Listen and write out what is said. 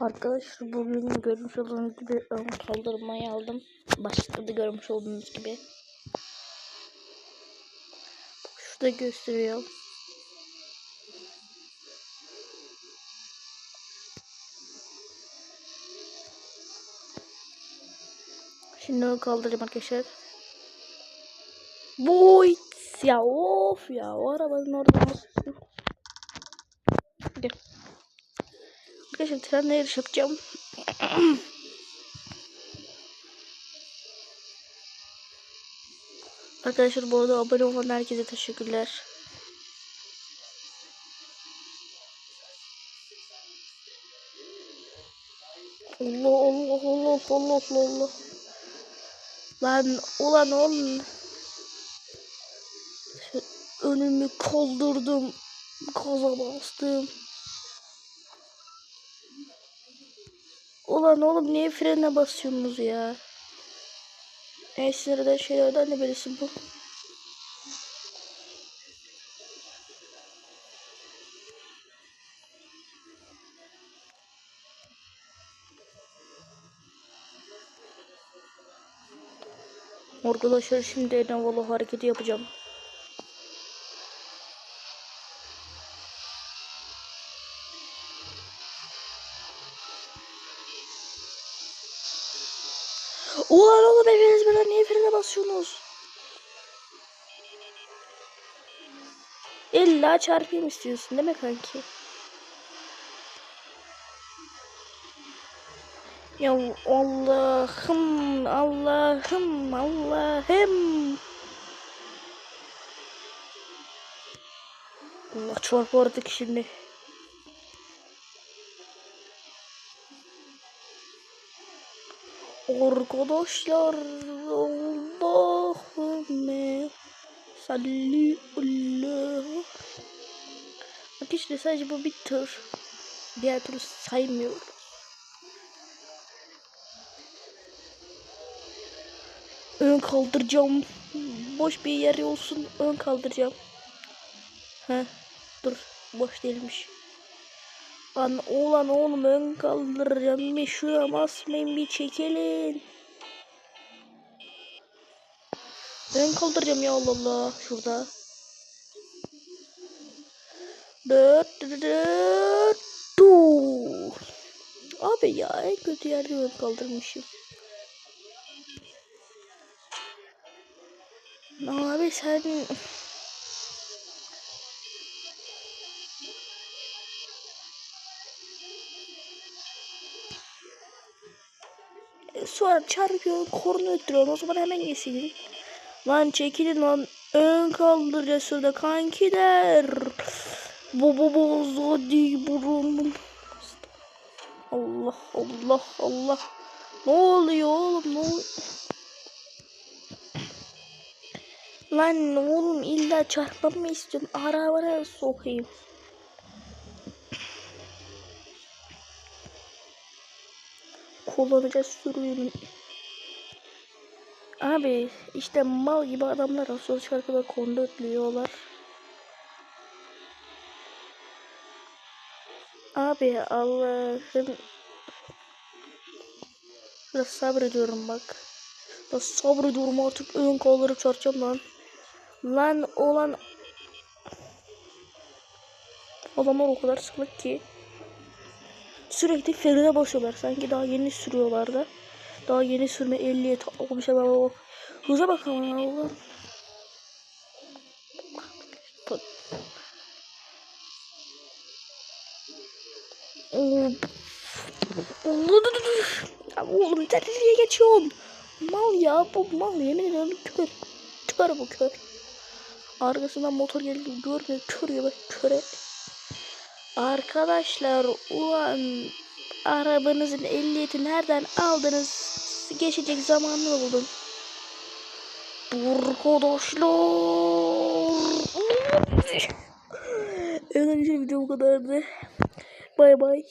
Arkadaşlar bugün görmüş olduğunuz gibi ön kaldırmayı aldım. Başlıkta da görmüş olduğunuz gibi. Şurada gösteriyor. Şimdi ön kaldıracağım arkadaşlar. Boy ya of ya o arabanın orada? Arkadaşlar trenle yarış yapacağım. Arkadaşlar bu arada abone olan herkese teşekkürler. Allah Allah Allah Allah Allah. Lan ulan. Şu önümü kaldırdım. Gaza bastım. Ulan oğlum niye frene basıyorsunuz ya? Eşlere de şeylerden de birisi bu. Arkadaşlar şimdi en havalı hareketi yapacağım. Ulan oğlum hepiniz birden niye frene basıyorsunuz? İlla çarpayım istiyorsun değil mi kanki? Ya Allah'ım Allah'ım Allah'ım Allah çarpardık şimdi. Arkadaşlar Allahümme salli Allah. Arkadaşlar sadece bu bir tır. Diğer türlü saymıyoruz. Ön kaldıracağım. Boş bir yer olsun. Ön kaldıracağım. He. Dur. Boş değilmiş. Lan oğlan oğlum ön kaldıracağım. Bir şuraya basmayın bir çekilin. Ön kaldıracağım ya Allah Allah. Şurada. Dört dört dur. Abi ya en kötü yerde ön kaldırmışım. Abi sen sonra çarpıyor korna öttürüyor o zaman hemen yesin. Lan çekilin lan ön kaldıracağız şurada kankiler. Bu bu bu zadi burun. Allah Allah Allah. Ne oluyor oğlum ne oluyor? Lan oğlum illa çarpmamı mı istiyorsun? Arabana sokayım. Kullanacağız sürüyorum. Abi işte mal gibi adamlar asıl şarkıda konda ötlüyorlar. Abi Allah'ım Biraz sabrediyorum bak. Biraz sabrediyorum artık ön kaldırıp çarpacağım lan. Lan olan adamlar o kadar sıklık ki sürekli frene basıyorlar. Sanki daha yeni sürüyorlar da. Daha yeni sürme 50'ye bir şey bak bak. Hıza bak ama ya oğlum. Nereye geçiyorsun? Mal ya bu mal yemin ediyorum kör. Kör bu kör. Arkasından motor geldi görmüyor kör ya bak köre. Arkadaşlar ulan arabanızın ehliyeti nereden aldınız? Geçecek zamanını buldum. Arkadaşlar. Evet video bu kadardı. Bay bay.